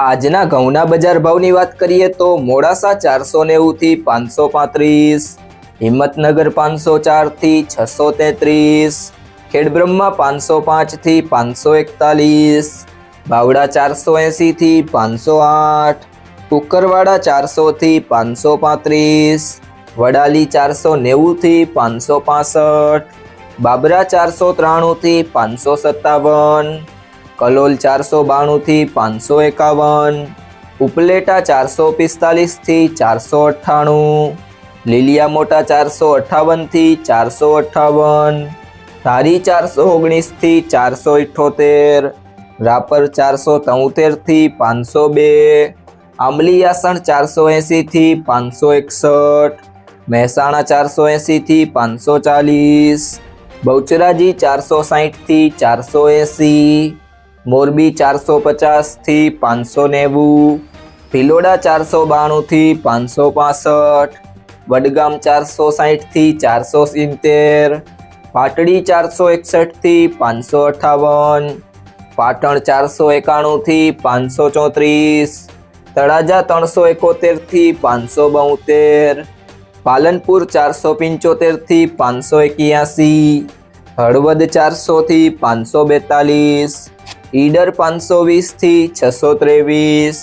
આજના ઘઉંના બજાર ભાવની વાત કરીએ તો મોડાસા ચારસો નેવુંથી પાંચસો પાંત્રીસ, હિંમતનગર પાંચસો ચારથી છસો તેત્રીસ, ખેડબ્રહ્મા પાંચસો પાંચથી પાંચસો એકતાલીસ, બાવડા ચારસો એંસીથી પાંચસો આઠ, કુકરવાડા ચારસોથી પાંચસો પાંત્રીસ, વડાલી ચારસો નેવુંથી પાંચસો પાસઠ, બાબરા ચારસો ત્રાણુંથી પાંચસો સત્તાવન કલોલ ચારસો બાણુંથી પાંચસો એકાવન, ઉપલેટા ચારસો પિસ્તાલીસથી ચારસો અઠ્ઠાણું, લીલિયા મોટા ચારસો અઠ્ઠાવનથી ચારસો અઠ્ઠાવન, ધારી ચારસો ઓગણીસથી ચારસો ઇઠ્ઠોતેર રાપર ચારસો તોતેરથી પાંચસો બે આંબલીયાસણ ચારસો એંસીથી પાંચસો એકસઠ, મહેસાણા ચારસો એંસીથી પાંચસો ચાલીસ, બહુચરાજી ચારસો સાહીઠથી ચારસો એંસી મોરબી ચારસો પચાસથી પાંચસો નેવું, ભિલોડા ચારસો બાણુંથી પાંચસો પાસઠ, વડગામ ચારસો સાહીઠથી ચારસો સિત્તેર, પાટડી ચારસો એકસઠથી પાંચસો અઠાવન, પાટણ ચારસો એકાણુંથી પાંચસો ચોત્રીસ, તળાજા ત્રણસો એકોતેરથી પાંચસો બોતેર, પાલનપુર ચારસો પંચોતેરથી પાંચસો એક્યાસી, હળવદ ચારસોથી પાંચસો બેતાલીસ ઈડર પાંચસો વીસથી છસો ત્રેવીસ,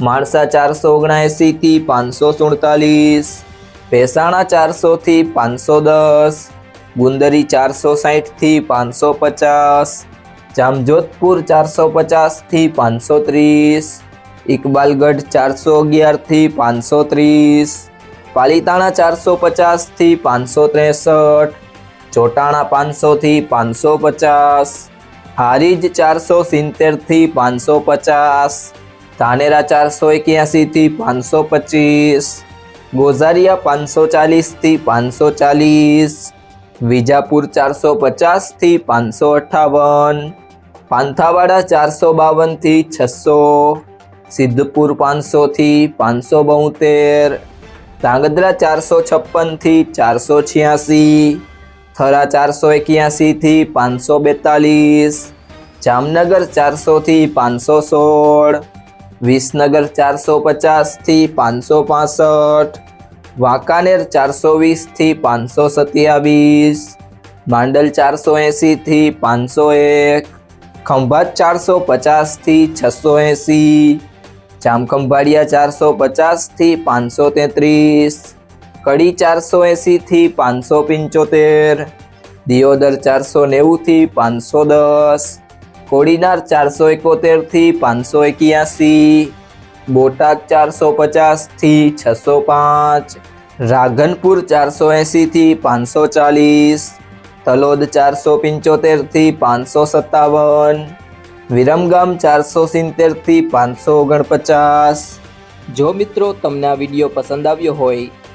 માણસા ચારસો ઓગણએંસીથી પાંચસો સુડતાલીસ, ભેસાણા ચારસોથી પાંચસો દસ, ગુંદરી ચારસો સાહીઠથી પાંચસો પચાસ, જામજોધપુર ચારસો પચાસથી પાંચસો ત્રીસ, ઇકબાલગઢ ચારસો અગિયારથી પાંચસો ત્રીસ, પાલીતાણા ચારસો પચાસથી પાંચસો ત્રેસઠ, ચોટાણા પાંચસોથી પાંચસો પચાસ હારીજ ચારસો સિત્તેરથી પાંચસો પચાસ. ધાનેરા ચારસો એક્યાસીથી પાંચસો પચીસ. ગોઝારિયા પાંચસો ચાલીસથી પાંચસો ચાલીસ. વિજાપુર ચારસો પચાસથી પાંચસો અઠ્ઠાવન પાંથાવાડા ચારસો બાવનથી છસો. સિદ્ધપુર પાંચસોથી પાંચસો બોતેર. ધાંગધ્રા ચારસો છપ્પનથી ચારસો છ્યાસી. થરા ચારસો એક્યાસીથી પાંચસો બેતાલીસ, જામનગર ચારસોથી પાંચસો સોળ, વિસનગર ચારસો પચાસથી પાંચસો પાસઠ, વાંકાનેર ચારસો વીસથી પાંચસો સત્યાવીસ, માંડલ ચારસો એંસીથી પાંચસો એક, ખંભાત ચારસો પચાસથી છસો એંસી જામખંભાળિયા ચારસો પચાસથી પાંચસો તેત્રીસ કડી ચારસો એંસીથી પાંચસો પંચોતેર, દિયોદર ચારસો નેવુંથી પાંચસો દસ, કોડીનાર ચારસો એકોતેરથી પાંચસો એક્યાસી, બોટાદ ચારસો પચાસથી છસો પાંચ, રાધનપુર ચારસો એંસીથી પાંચસો ચાલીસ, તલોદ ચારસો પંચોતેરથી પાંચસો સત્તાવન, વિરમગામ ચારસો સિત્તેરથી પાંચસો ઓગણપચાસ. જો મિત્રો તમને આ વીડિયો પસંદ આવ્યો હોય